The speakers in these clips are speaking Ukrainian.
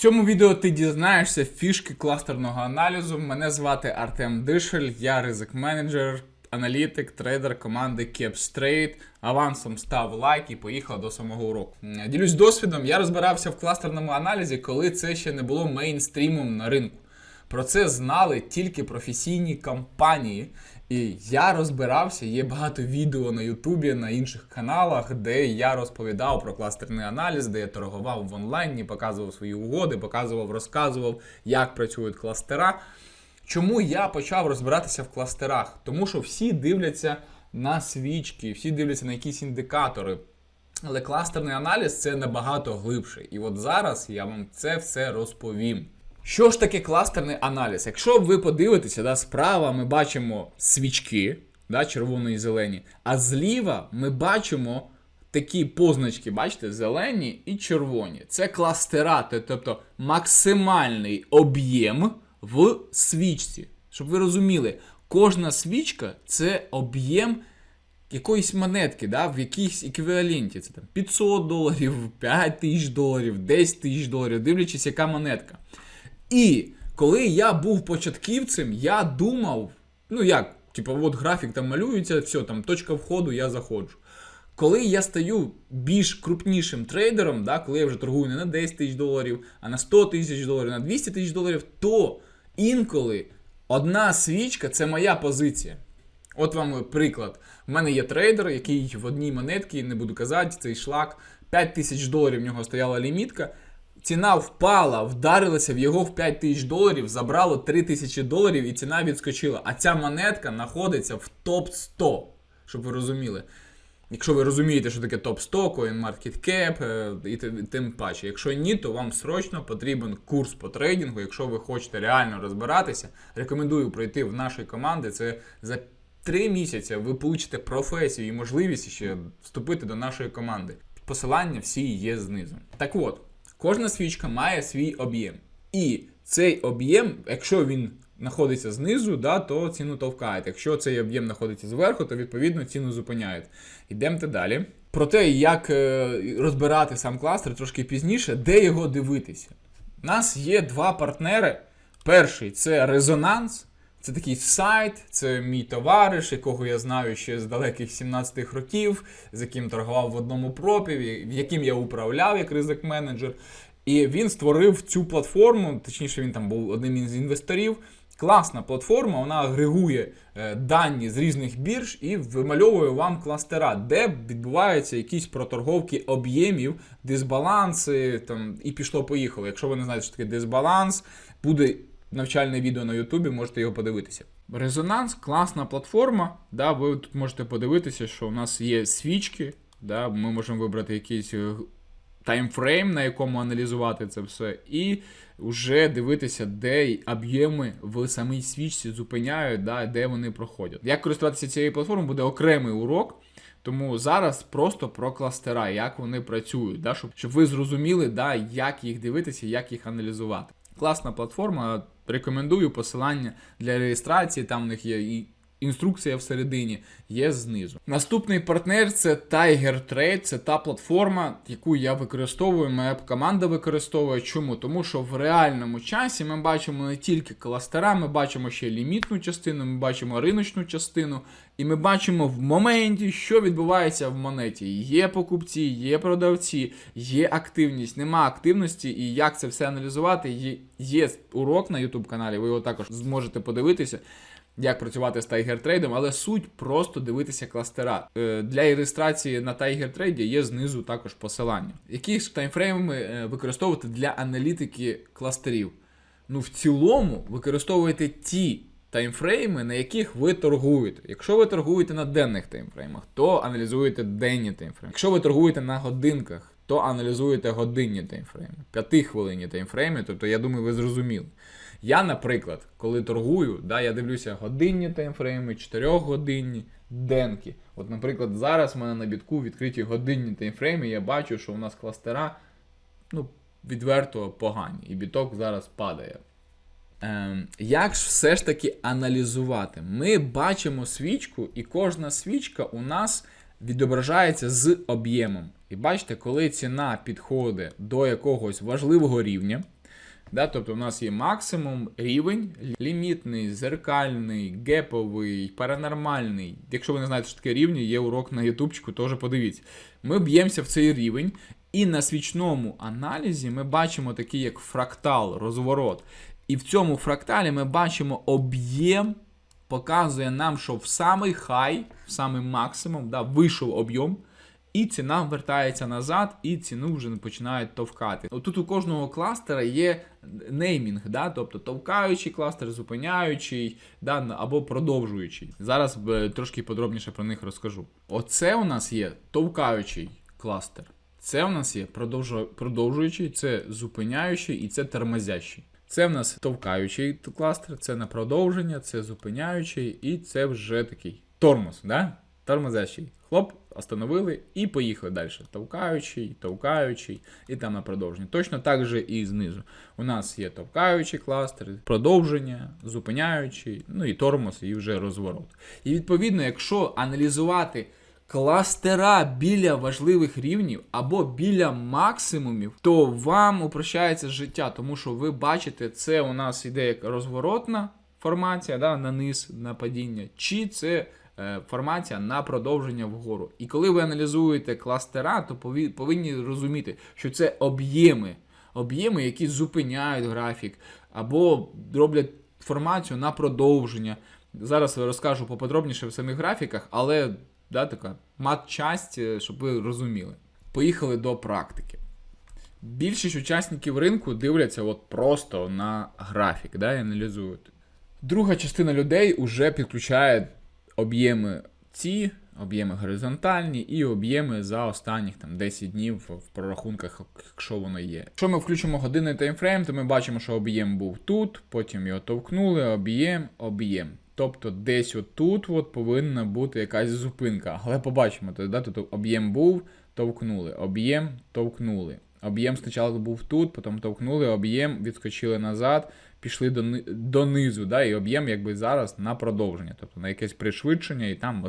цьому відео ти дізнаєшся фішки кластерного аналізу. Мене звати Артем Дишель, я ризик менеджер, аналітик, трейдер команди CapStrade. Авансом став лайк і поїхав до самого уроку. Ділюсь досвідом. Я розбирався в кластерному аналізі, коли це ще не було мейнстрімом на ринку. Про це знали тільки професійні компанії. І я розбирався, є багато відео на Ютубі, на інших каналах, де я розповідав про кластерний аналіз, де я торгував в онлайні, показував свої угоди, показував, розказував, як працюють кластера. Чому я почав розбиратися в кластерах? Тому що всі дивляться на свічки, всі дивляться на якісь індикатори. Але кластерний аналіз це набагато глибше. І от зараз я вам це все розповім. Що ж таке кластерний аналіз? Якщо ви подивитеся, да, справа ми бачимо свічки, да, червоні і зелені, а зліва ми бачимо такі позначки, бачите, зелені і червоні. Це кластера, тобто максимальний об'єм в свічці. Щоб ви розуміли, кожна свічка це об'єм якоїсь монетки, да, в якійсь еквіваленті. Це там 500 доларів, 5 тисяч доларів, 10 тисяч доларів, дивлячись, яка монетка. І коли я був початківцем, я думав, ну як, типу, от графік там малюється, все, там точка входу, я заходжу. Коли я стаю більш крупнішим трейдером, да, коли я вже торгую не на 10 тисяч доларів, а на 100 тисяч доларів, на 200 тисяч доларів, то інколи одна свічка це моя позиція. От вам приклад. У мене є трейдер, який в одній монетці, не буду казати, цей шлак, 5 тисяч доларів в нього стояла лімітка. Ціна впала, вдарилася в його в 5 тисяч доларів, забрало 3 тисячі доларів і ціна відскочила. А ця монетка знаходиться в топ 100, щоб ви розуміли. Якщо ви розумієте, що таке топ 100, CoinMarketCap е, і тим паче. Якщо ні, то вам срочно потрібен курс по трейдингу. Якщо ви хочете реально розбиратися, рекомендую пройти в нашій команди. Це за три місяці ви получите професію і можливість ще вступити до нашої команди. Посилання всі є знизу. Так от, кожна свічка має свій об'єм. І цей об'єм, якщо він знаходиться знизу, да, то ціну товкають. Якщо цей об'єм знаходиться зверху, то відповідно ціну зупиняють. Йдемте далі. Про те, як е, розбирати сам кластер трошки пізніше, де його дивитися. У нас є два партнери. Перший це резонанс. Це такий сайт, це мій товариш, якого я знаю ще з далеких 17-х років, з яким торгував в одному пропі, в яким я управляв як ризик менеджер. І він створив цю платформу, точніше, він там був одним із інвесторів. Класна платформа, вона агрегує е, дані з різних бірж і вимальовує вам кластера, де відбуваються якісь проторговки об'ємів, дисбаланси там, і пішло-поїхало. Якщо ви не знаєте, що таке дисбаланс, буде навчальне відео на Ютубі, можете його подивитися. Резонанс класна платформа. Да, ви тут можете подивитися, що у нас є свічки. Да, ми можемо вибрати якийсь е, таймфрейм, на якому аналізувати це все, і вже дивитися, де об'єми в самій свічці зупиняють, да, де вони проходять. Як користуватися цією платформою, буде окремий урок. Тому зараз просто про кластера, як вони працюють, да, щоб, щоб ви зрозуміли, да, як їх дивитися, як їх аналізувати. Класна платформа, рекомендую посилання для реєстрації, там в них є. І інструкція всередині, є знизу. Наступний партнер це Tiger Trade, це та платформа, яку я використовую, моя команда використовує. Чому? Тому що в реальному часі ми бачимо не тільки кластера, ми бачимо ще лімітну частину, ми бачимо риночну частину, і ми бачимо в моменті, що відбувається в монеті. Є покупці, є продавці, є активність, нема активності, і як це все аналізувати. Є, урок на YouTube каналі, ви його також зможете подивитися. Як працювати з Tiger Trade, але суть просто дивитися кластера. Е, Для реєстрації на Tiger Trade є знизу також посилання. Які таймфрейми е, використовувати для аналітики кластерів? Ну, в цілому використовуєте ті таймфрейми, на яких ви торгуєте. Якщо ви торгуєте на денних таймфреймах, то аналізуєте денні таймфрейми. Якщо ви торгуєте на годинках, то аналізуєте годинні таймфрейми, п'ятихвилинні таймфрейми, тобто я думаю, ви зрозуміли. Я, наприклад, коли торгую, да, я дивлюся годинні таймфрейми, 4-годинні, денки. От, наприклад, зараз в мене на бітку відкриті годинні таймфрейми, я бачу, що у нас кластера ну, відверто погані, і біток зараз падає. Ем, як ж все ж таки аналізувати? Ми бачимо свічку, і кожна свічка у нас відображається з об'ємом. І бачите, коли ціна підходить до якогось важливого рівня, Да? Тобто у нас є максимум рівень, лімітний, зеркальний, геповий, паранормальний. Якщо ви не знаєте, що таке рівні, є урок на ютубчику, теж подивіться. Ми б'ємося в цей рівень, і на свічному аналізі ми бачимо такий як фрактал, розворот. І в цьому фракталі ми бачимо об'єм, показує нам, що в самий хай, в самий максимум, да, вийшов об'єм. І ціна вертається назад, і ціну вже починають товкати. Тут у кожного кластера є неймінг, да? тобто товкаючий кластер, зупиняючий да? або продовжуючий. Зараз е, трошки подробніше про них розкажу. Оце у нас є товкаючий кластер. Це у нас є продовжуючий, це зупиняючий і це тормозящий. Це в нас товкаючий кластер, це на продовження, це зупиняючий, і це вже такий тормоз, да? Тормозящий. Хлоп, остановили і поїхали далі. Товкаючий, товкаючий і там на продовження. Точно так же і знизу. У нас є товкаючий кластер, продовження, зупиняючий, ну і тормоз, і вже розворот. І відповідно, якщо аналізувати кластера біля важливих рівнів або біля максимумів, то вам упрощається життя, тому що ви бачите, це у нас іде як розворотна формація, да, на низ, на падіння, чи це формація на продовження вгору. І коли ви аналізуєте кластера, то повинні розуміти, що це об'єми, об'єми, які зупиняють графік, або роблять формацію на продовження. Зараз розкажу поподробніше в самих графіках, але да, така мат-часть, е, щоб ви розуміли. Поїхали до практики. Більшість учасників ринку дивляться от просто на графік, да, і аналізують. Друга частина людей вже підключає об'єми ці, об'єми горизонтальні і об'єми за останніх там 10 днів в прорахунках, якщо воно є. Якщо ми включимо годинний таймфрейм, то ми бачимо, що об'єм був тут, потім його товкнули, об'єм, об'єм. Тобто десь отут от повинна бути якась зупинка. Але побачимо, то, да, тут об'єм був, товкнули, об'єм, товкнули. Об'єм спочатку був тут, потім товкнули, об'єм, відскочили назад, пішли донизу, да, і об'єм якби зараз на продовження, тобто на якесь пришвидшення і там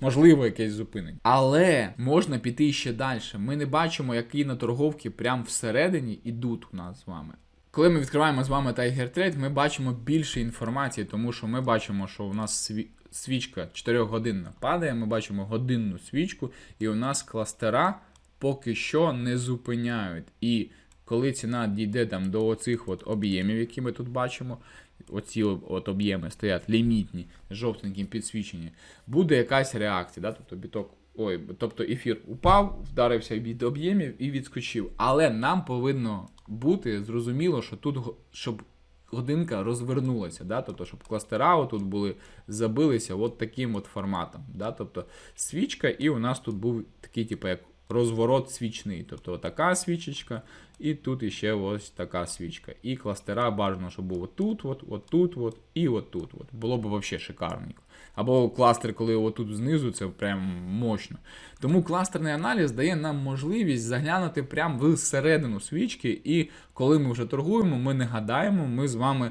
можливо якесь зупинення. Але можна піти ще далі. Ми не бачимо, які на торговки прямо всередині ідуть у нас з вами. Коли ми відкриваємо з вами Tiger Trade, ми бачимо більше інформації, тому що ми бачимо, що у нас сві- свічка 4 годинна падає, ми бачимо годинну свічку, і у нас кластера поки що не зупиняють. І коли ціна дійде там до оцих от об'ємів, які ми тут бачимо, оці от об'єми стоять лімітні, жовтеньким підсвічені, буде якась реакція. Да? Тобто біток. Ой, тобто ефір упав, вдарився від об'ємів і відскочив. Але нам повинно бути зрозуміло, що тут щоб годинка розвернулася, да? тобто, щоб кластера тут були, забилися от таким от форматом. Да? Тобто свічка, і у нас тут був такий, типу, як розворот свічний. Тобто така свічечка, і тут іще ось така свічка. І кластера бажано, щоб було тут, от, от тут, от, і от тут. От. Було б взагалі шикарненько. Або кластер, коли отут знизу, це прям мощно. Тому кластерний аналіз дає нам можливість заглянути прямо всередину свічки, і коли ми вже торгуємо, ми не гадаємо, ми з вами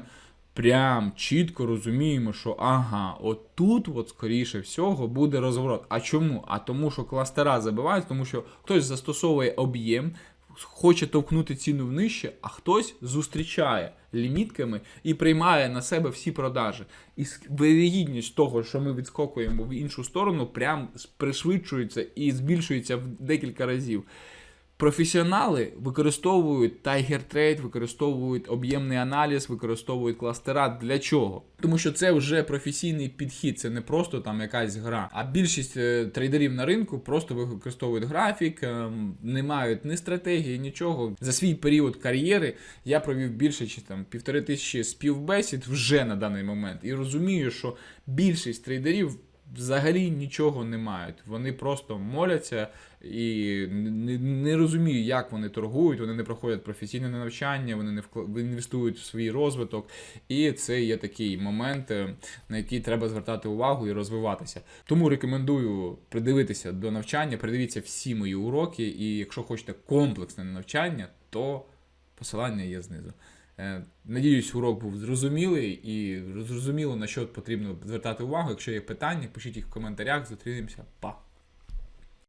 прям чітко розуміємо, що ага, от тут, от скоріше всього, буде розворот. А чому? А тому, що кластера забивають, тому що хтось застосовує об'єм, хоче товкнути ціну внижче, а хтось зустрічає лімітками і приймає на себе всі продажі. І вирогідність того, що ми відскокуємо в іншу сторону, прям пришвидшується і збільшується в декілька разів. Професіонали використовують Tiger Trade, використовують об'ємний аналіз, використовують кластера. Для чого? Тому що це вже професійний підхід, це не просто там якась гра. А більшість е, трейдерів на ринку просто використовують графік, е, не мають ні стратегії, нічого. За свій період кар'єри я провів більше чи там півтори тисячі співбесід вже на даний момент. І розумію, що більшість трейдерів взагалі нічого не мають. Вони просто моляться і не, не розумію, як вони торгують, вони не проходять професійне навчання, вони не вкла- інвестують в свій розвиток. І це є такий момент, е, на який треба звертати увагу і розвиватися. Тому рекомендую придивитися до навчання, придивіться всі мої уроки, і якщо хочете комплексне навчання, то посилання є знизу. Е, Надіюсь, урок був зрозумілий і зрозуміло, на що потрібно звертати увагу. Якщо є питання, пишіть їх в коментарях. Зустрінемося. Па!